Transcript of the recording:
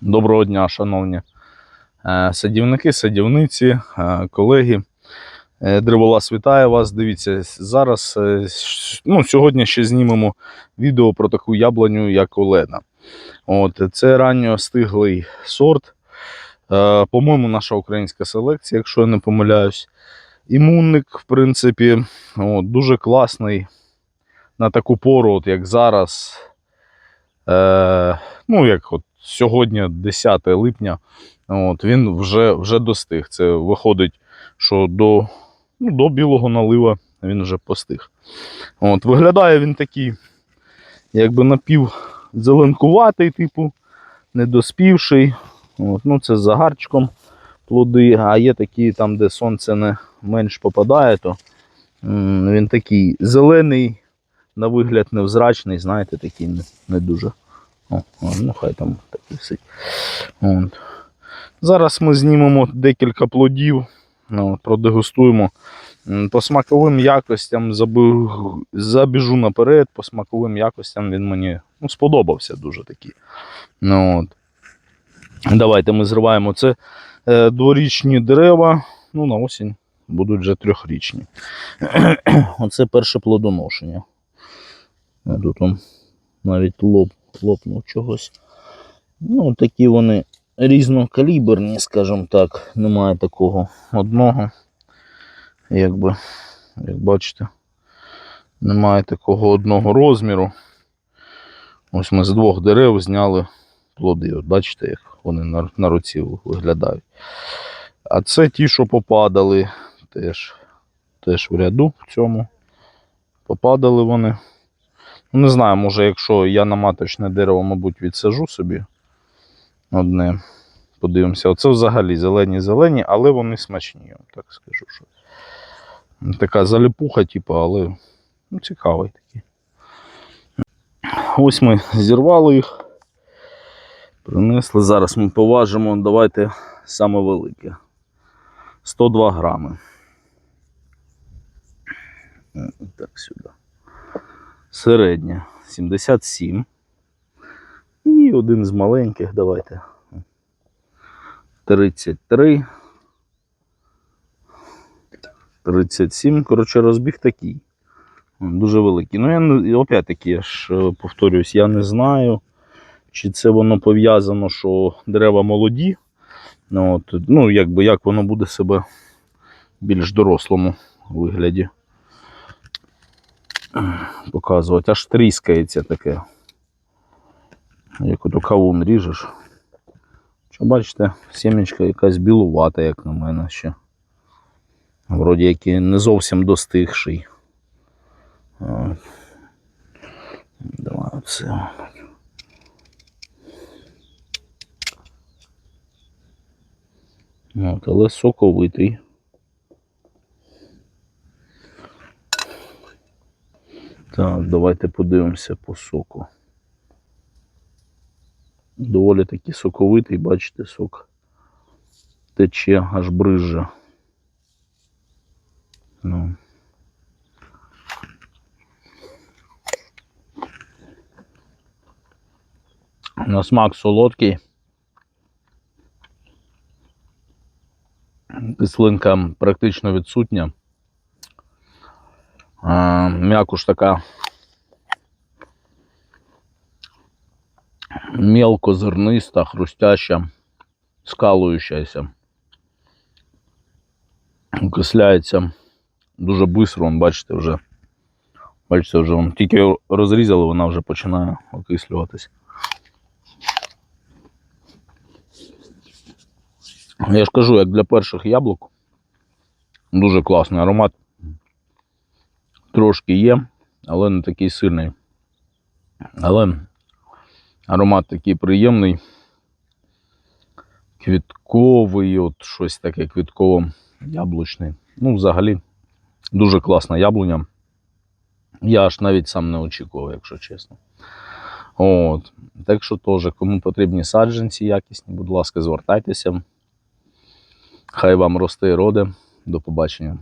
Доброго дня, шановні е, садівники, садівниці, е, колеги. Е, Древолаз вітає вас. Дивіться, зараз ну, сьогодні ще знімемо відео про таку яблуню, як Олена. От, це ранньостиглий сорт. Е, По-моєму, наша українська селекція, якщо я не помиляюсь. Імунник, в принципі, от, дуже класний на таку пору, от як зараз. Е, ну, як от сьогодні, 10 липня, от, він вже, вже достиг. Це виходить, що до, ну, до білого налива він вже постиг. От, виглядає він такий, якби напівзеленкуватий, типу, недоспівший. От, ну, це з загарчиком плоди, а є такі там, де сонце не менш попадає, то він такий зелений, на вигляд невзрачний, знаєте, такий не, не дуже. О, ну хай там так висить. От. Зараз ми знімемо декілька плодів, ну, продегустуємо. По смаковим якостям забіжу наперед, по смаковим якостям він мені ну, сподобався дуже такий. Ну, от. Давайте ми зриваємо це е, дворічні дерева, ну на осінь будуть вже трьохрічні. Оце перше плодоношення. Тут навіть лоб, лопнув чогось. Ну, такі вони різнокаліберні, скажімо так. Немає такого одного. Якби, як бачите, немає такого одного розміру. Ось ми з двох дерев зняли плоди. От бачите, як вони на, на руці виглядають. А це ті, що попадали теж, теж в ряду в цьому. Попадали вони. Не знаю, може, якщо я на маточне дерево, мабуть, відсажу собі одне. Подивимося. Оце взагалі зелені-зелені, але вони смачні, я вам так скажу. Що. Така заліпуха, типу, але ну, цікавий такий. Ось ми зірвали їх. Принесли. Зараз ми поважимо. Давайте саме велике. 102 грами. М, Так, сюди. Середня 77. І один з маленьких, давайте. 33. 37. Коротше, розбіг такий. Дуже великий. Ну, я опять-таки, я ж е, повторюсь, я не знаю, чи це воно пов'язано, що дерева молоді. Ну, от, ну, якби як воно буде себе більш дорослому вигляді показувати. Аж тріскається таке. Як ото кавун ріжеш. Що бачите, сімечка якась білувата, як на мене ще. Вроді як і не зовсім достигший. Давай оце. От, але соковитий. Так, давайте подивимося по соку. Доволі таки соковитий, бачите, сок тече, аж бризже. Ну. На смак солодкий. Кислинка практично відсутня. М'якуш така мелко зерниста, хрустяща, скалуючася. Окисляється дуже швидко, бачите, вже. Бачите, вже вон, тільки розрізали, вона вже починає окислюватись. Я ж кажу, як для перших яблук. Дуже класний аромат. Трошки є, але не такий сильний. Але аромат такий приємний. Квітковий, от щось таке квітково-яблучний. Ну, взагалі, дуже класна яблуня. Я аж навіть сам не очікував, якщо чесно. От. Так що теж, кому потрібні саджанці якісні, будь ласка, звертайтеся. Хай вам росте і роде. До побачення.